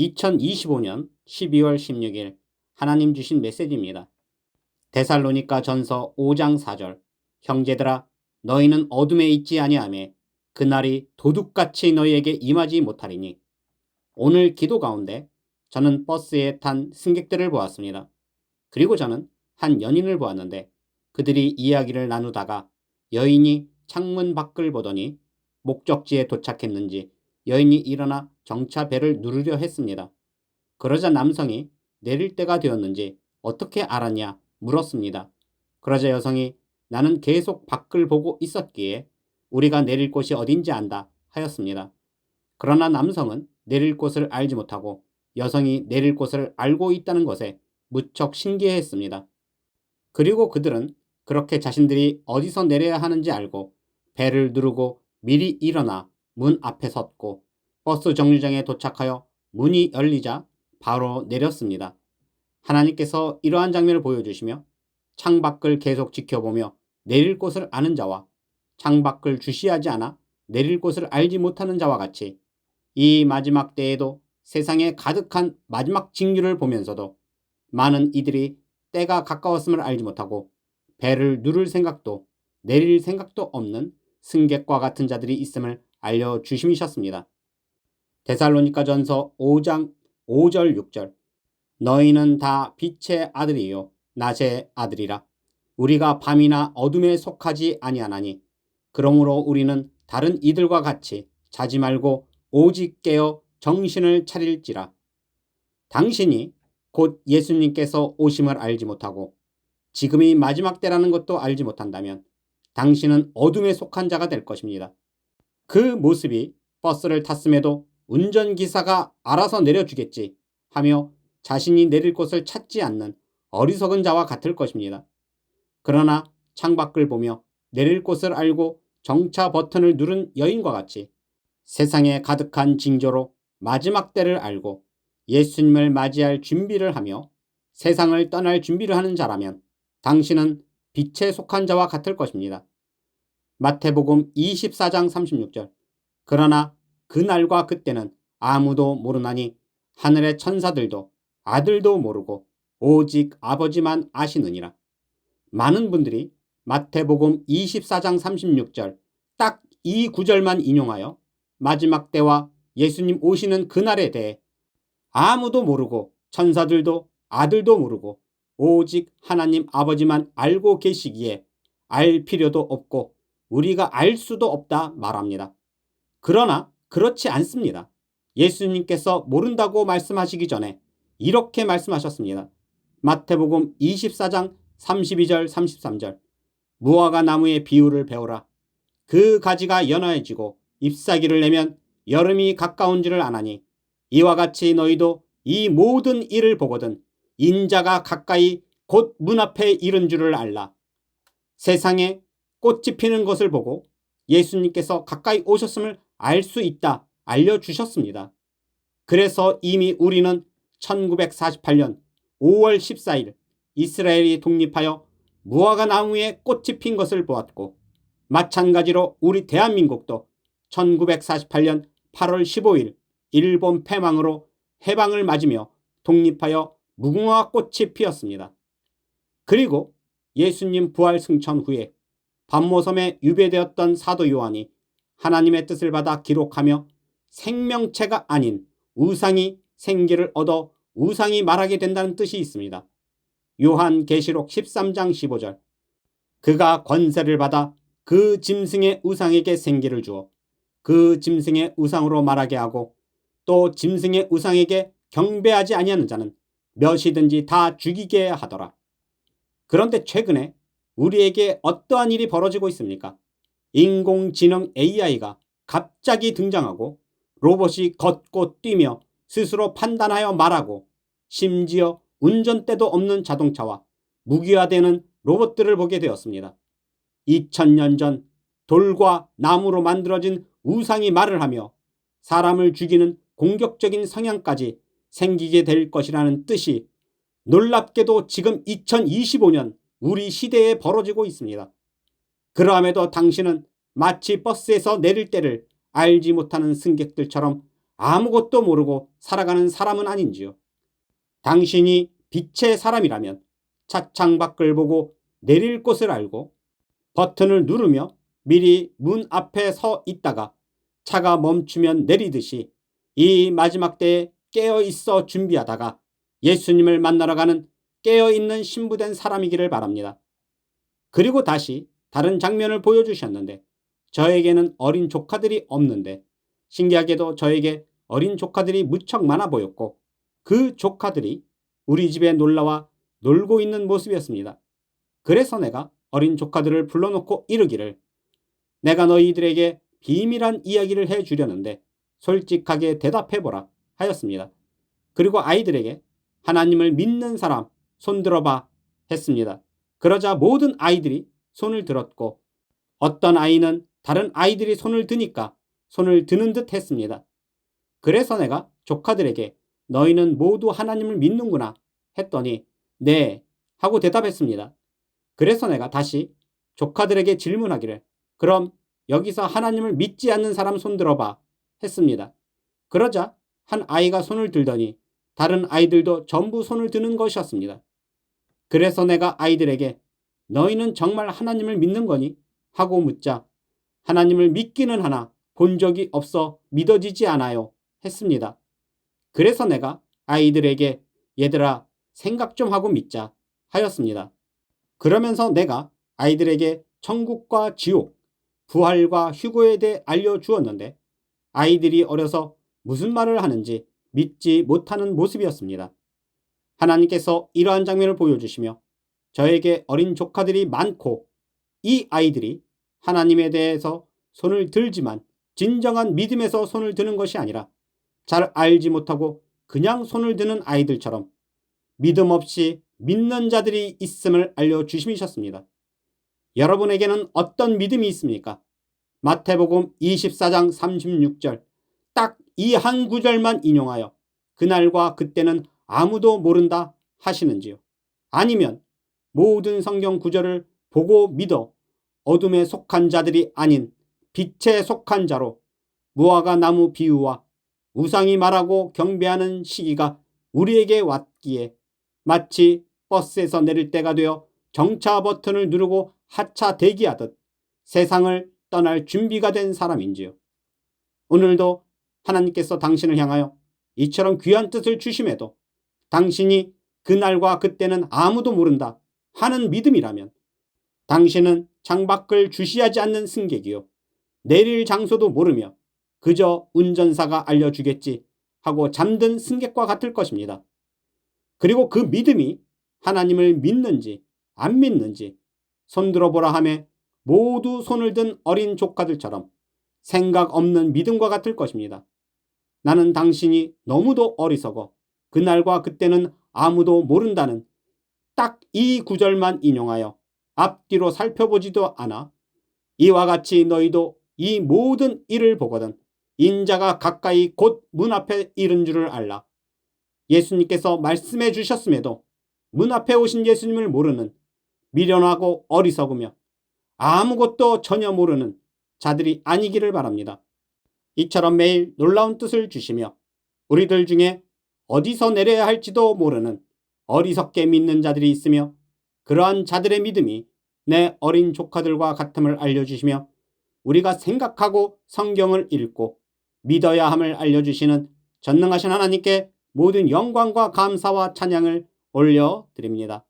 2025년 12월 16일 하나님 주신 메시지입니다. 데살로니가 전서 5장 4절 형제들아 너희는 어둠에 있지 아니하매 그날이 도둑같이 너희에게 임하지 못하리니 오늘 기도 가운데 저는 버스에 탄 승객들을 보았습니다. 그리고 저는 한 연인을 보았는데 그들이 이야기를 나누다가 여인이 창문 밖을 보더니 목적지에 도착했는지 여인이 일어나 정차 벨을 누르려 했습니다. 그러자 남성이 내릴 때가 되었는지 어떻게 알았냐 물었습니다. 그러자 여성이 나는 계속 밖을 보고 있었기에 우리가 내릴 곳이 어딘지 안다 하였습니다. 그러나 남성은 내릴 곳을 알지 못하고 여성이 내릴 곳을 알고 있다는 것에 무척 신기해했습니다. 그리고 그들은 그렇게 자신들이 어디서 내려야 하는지 알고 배를 누르고 미리 일어나 문 앞에 섰고 버스 정류장에 도착하여 문이 열리자 바로 내렸습니다. 하나님께서 이러한 장면을 보여주시며 창밖을 계속 지켜보며 내릴 곳을 아는 자와 창밖을 주시하지 않아 내릴 곳을 알지 못하는 자와 같이 이 마지막 때에도 세상에 가득한 마지막 징류를 보면서도 많은 이들이 때가 가까웠음을 알지 못하고 배를 누를 생각도 내릴 생각도 없는 승객과 같은 자들이 있음을 알려주심이셨습니다. 데살로니가 전서 5장 5절 6절 너희는 다 빛의 아들이요 낮의 아들이라 우리가 밤이나 어둠에 속하지 아니하나니 그러므로 우리는 다른 이들과 같이 자지 말고 오직 깨어 정신을 차릴지라 당신이 곧 예수님께서 오심을 알지 못하고 지금이 마지막 때라는 것도 알지 못한다면 당신은 어둠에 속한 자가 될 것입니다. 그 모습이 버스를 탔음에도 운전기사가 알아서 내려주겠지 하며 자신이 내릴 곳을 찾지 않는 어리석은 자와 같을 것입니다. 그러나 창밖을 보며 내릴 곳을 알고 정차 버튼을 누른 여인과 같이 세상에 가득한 징조로 마지막 때를 알고 예수님을 맞이할 준비를 하며 세상을 떠날 준비를 하는 자라면 당신은 빛에 속한 자와 같을 것입니다. 마태복음 24장 36절 그러나 그날과 그때는 아무도 모르나니 하늘의 천사들도 아들도 모르고 오직 아버지만 아시느니라. 많은 분들이 마태복음 24장 36절 딱 이 구절만 인용하여 마지막 때와 예수님 오시는 그날에 대해 아무도 모르고 천사들도 아들도 모르고 오직 하나님 아버지만 알고 계시기에 알 필요도 없고 우리가 알 수도 없다 말합니다. 그러나 그렇지 않습니다. 예수님께서 모른다고 말씀하시기 전에 이렇게 말씀하셨습니다. 마태복음 24장 32절 33절 무화과 나무의 비유를 배우라. 그 가지가 연화해지고 잎사귀를 내면 여름이 가까운 줄을 아나니 이와 같이 너희도 이 모든 일을 보거든 인자가 가까이 곧 문 앞에 이른 줄을 알라. 세상에 꽃이 피는 것을 보고 예수님께서 가까이 오셨음을 알 수 있다 알려주셨습니다. 그래서 이미 우리는 1948년 5월 14일 이스라엘이 독립하여 무화과 나무에 꽃이 핀 것을 보았고 마찬가지로 우리 대한민국도 1948년 8월 15일 일본 패망으로 해방을 맞으며 독립하여 무궁화 꽃이 피었습니다. 그리고 예수님 부활 승천 후에 밤모섬에 유배되었던 사도 요한이 하나님의 뜻을 받아 기록하며 생명체가 아닌 우상이 생기를 얻어 우상이 말하게 된다는 뜻이 있습니다. 요한 계시록 13장 15절 그가 권세를 받아 그 짐승의 우상에게 생기를 주어 그 짐승의 우상으로 말하게 하고 또 짐승의 우상에게 경배하지 아니하는 자는 몇이든지 다 죽이게 하더라. 그런데 최근에 우리에게 어떠한 일이 벌어지고 있습니까? 인공지능 AI가 갑자기 등장하고 로봇이 걷고 뛰며 스스로 판단하여 말하고 심지어 운전대도 없는 자동차와 무기화되는 로봇들을 보게 되었습니다. 2000년 전 돌과 나무로 만들어진 우상이 말을 하며 사람을 죽이는 공격적인 성향까지 생기게 될 것이라는 뜻이 놀랍게도 지금 2025년 우리 시대에 벌어지고 있습니다. 그러함에도 당신은 마치 버스에서 내릴 때를 알지 못하는 승객들처럼 아무것도 모르고 살아가는 사람은 아닌지요. 당신이 빛의 사람이라면 차창 밖을 보고 내릴 곳을 알고 버튼을 누르며 미리 문 앞에 서 있다가 차가 멈추면 내리듯이 이 마지막 때에 깨어 있어 준비하다가 예수님을 만나러 가는 깨어 있는 신부된 사람이기를 바랍니다. 그리고 다시 다른 장면을 보여주셨는데 저에게는 어린 조카들이 없는데 신기하게도 저에게 어린 조카들이 무척 많아 보였고 그 조카들이 우리 집에 놀러와 놀고 있는 모습이었습니다. 그래서 내가 어린 조카들을 불러놓고 이르기를 내가 너희들에게 비밀한 이야기를 해 주려는데 솔직하게 대답해보라 하였습니다. 그리고 아이들에게 하나님을 믿는 사람 손들어봐 했습니다. 그러자 모든 아이들이 손을 들었고 어떤 아이는 다른 아이들이 손을 드니까 손을 드는 듯 했습니다. 그래서 내가 조카들에게 너희는 모두 하나님을 믿는구나 했더니 네 하고 대답했습니다. 그래서 내가 다시 조카들에게 질문하기를 그럼 여기서 하나님을 믿지 않는 사람 손 들어 봐 했습니다. 그러자 한 아이가 손을 들더니 다른 아이들도 전부 손을 드는 것이었습니다. 그래서 내가 아이들에게 너희는 정말 하나님을 믿는 거니? 하고 묻자 하나님을 믿기는 하나 본 적이 없어 믿어지지 않아요 했습니다. 그래서 내가 아이들에게 얘들아 생각 좀 하고 믿자 하였습니다. 그러면서 내가 아이들에게 천국과 지옥, 부활과 휴고에 대해 알려주었는데 아이들이 어려서 무슨 말을 하는지 믿지 못하는 모습이었습니다. 하나님께서 이러한 장면을 보여주시며 저에게 어린 조카들이 많고 이 아이들이 하나님에 대해서 손을 들지만 진정한 믿음에서 손을 드는 것이 아니라 잘 알지 못하고 그냥 손을 드는 아이들처럼 믿음 없이 믿는 자들이 있음을 알려주심이셨습니다. 여러분에게는 어떤 믿음이 있습니까? 마태복음 24장 36절 딱 이 한 구절만 인용하여 그날과 그때는 아무도 모른다 하시는지요? 아니면 모든 성경 구절을 보고 믿어 어둠에 속한 자들이 아닌 빛에 속한 자로 무화과 나무 비유와 우상이 말하고 경배하는 시기가 우리에게 왔기에 마치 버스에서 내릴 때가 되어 정차 버튼을 누르고 하차 대기하듯 세상을 떠날 준비가 된 사람인지요. 오늘도 하나님께서 당신을 향하여 이처럼 귀한 뜻을 주심에도 당신이 그날과 그때는 아무도 모른다 하는 믿음이라면 당신은 창밖을 주시하지 않는 승객이요. 내릴 장소도 모르며 그저 운전사가 알려주겠지 하고 잠든 승객과 같을 것입니다. 그리고 그 믿음이 하나님을 믿는지 안 믿는지 손들어 보라 함에 모두 손을 든 어린 조카들처럼 생각 없는 믿음과 같을 것입니다. 나는 당신이 너무도 어리석어 그날과 그때는 아무도 모른다는 딱 이 구절만 인용하여 앞뒤로 살펴보지도 않아 이와 같이 너희도 이 모든 일을 보거든 인자가 가까이 곧 문 앞에 이른 줄을 알라. 예수님께서 말씀해 주셨음에도 문 앞에 오신 예수님을 모르는 미련하고 어리석으며 아무것도 전혀 모르는 자들이 아니기를 바랍니다. 이처럼 매일 놀라운 뜻을 주시며 우리들 중에 어디서 내려야 할지도 모르는 어리석게 믿는 자들이 있으며 그러한 자들의 믿음이 내 어린 조카들과 같음을 알려주시며 우리가 생각하고 성경을 읽고 믿어야 함을 알려주시는 전능하신 하나님께 모든 영광과 감사와 찬양을 올려드립니다.